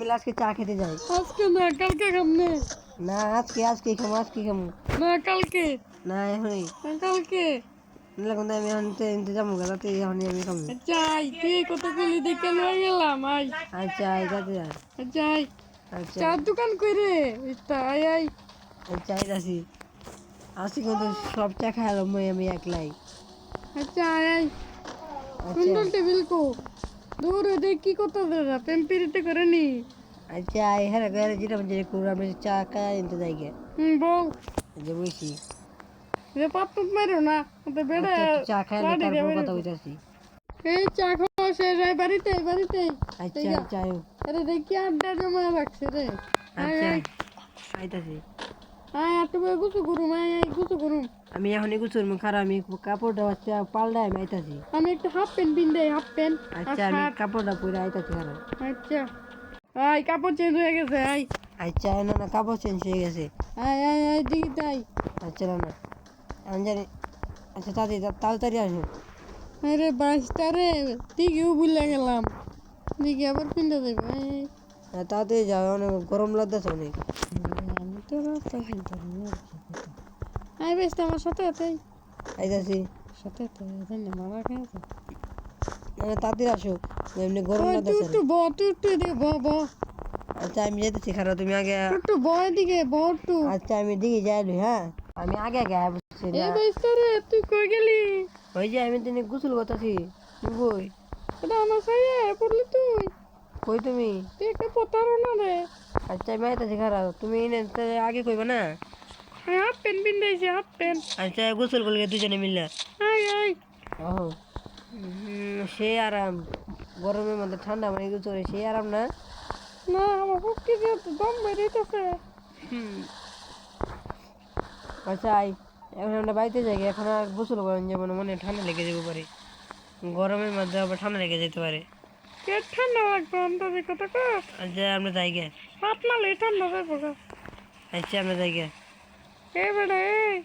মিলে আজকে চা খেতে যাই। আজকে না কালকে খামনে না। আজকে আজকে খামো আজকে খামো না কালকে। না এখনই। কালকে। কিন্তু আমি এখন তো এনতে যাব রাতে এখনই আমি খামো চাই তুই কত গুলি দেখে লয়ে গেলাম আই। আচ্ছা আই যাতে যা চাই আচ্ছা। চার দোকান করে আই আই। আচ্ছা আই যাচ্ছি। আজকে কিন্তু সব চা খাইলাম আমি একলাই। আচ্ছা আই আই। আচ্ছা। সুন্দর টেবিল কো। দূর দেখ কি কত দাদা পেম্পিরিতে করে নি। আচ্ছা হ্যাঁ গেলে যেটা যে করে আমি চা এনতে যাই গে হুম বল। যে বসি। যে পাপ মারো না তো বেড়ে আচ্ছা, চা খাইলে বাড়ি তারপর কথা কইতাছি এই চা খাওয়া শেষ হয় বাড়িতে বাড়িতে। আচ্ছা আয়ো। আরে দেখি আড্ডা জমা রাখছে রে। আচ্ছা আইতাছি। আমি এখনই গুছুর মুখ খারাপ আমি কাপড়টা হচ্ছে পাল্টাই আমি আইতাছি আমি একটা হাফ প্যান্ট পিনতে হাফ প্যান্ট আচ্ছা আমি কাপড়টা পরে আইতাছি খারাপ আচ্ছা। আয় কাপড় চেঞ্জ হয়ে গেছে আয়। আচ্ছা না না কাপড় চেঞ্জ হয়ে গেছে। আয় আয় আয় দেখি তাই। আচ্ছা না না। আমি জানি। আচ্ছা তাড়াতাড়ি তাড়াতাড়ি আসো। আরে বাইশটা রে দিকেও ভুলে গেলাম। দিকে আবার পিনতে দেবে হ্যাঁ, তাড়াতাড়ি যাও অনেক গরম লাগতেছে অনেক। তো কিনতাম আয় আমার সাথে আছে আইতাছি সাথে তো জানি মারা খেয়েছে না না, তাড়াতাড়ি আসো এমনি গরম তুই লাগতেছে। একটু ব তুই একটু এদিকে ব ব আচ্ছা আমি যেতেছি খারাপ তুমি আগে একটু ব এদিকে ব একটু। আচ্ছা আমি দিকে যাই হ্যাঁ? আমি আগে আগে আয় বুঝছি এই না বাইশটা রে তুই কই গেলি? ওই যে আমি তিনি গোসল করতেছি তুই কই? এটা আমার সাইয়ে পড়লি তুই। কই তুমি? তুই একটা প্রতারণা রে। আচ্ছা আমি আইতাছি খারাপ। তুমি আগে কইবা না? হাফ প্যান্ট পিন্দাইছে হাফ প্যান্ট আচ্ছা গোসল করলে দুজনে মিলে আয় আয়। ও সে আরাম। গরমের মধ্যে ঠান্ডা মানে কিছু সে আরাম না? না আমার পক্ষে যে দম বেরিয়েছে আচ্ছা আই এখন আমরা বাড়িতে যাই এখন আর গোসল করেন যেমন মনে ঠান্ডা লেগে যেতে পারে। গরমের মধ্যে আবার ঠান্ডা লেগে যেতে পারে। ঠান্ডা লাগবে আন্দাজে কত আচ্ছা আমরা যাই গে হাত লেটার যাব গা আচ্ছা আমরা যাই এ বেড়ে এই।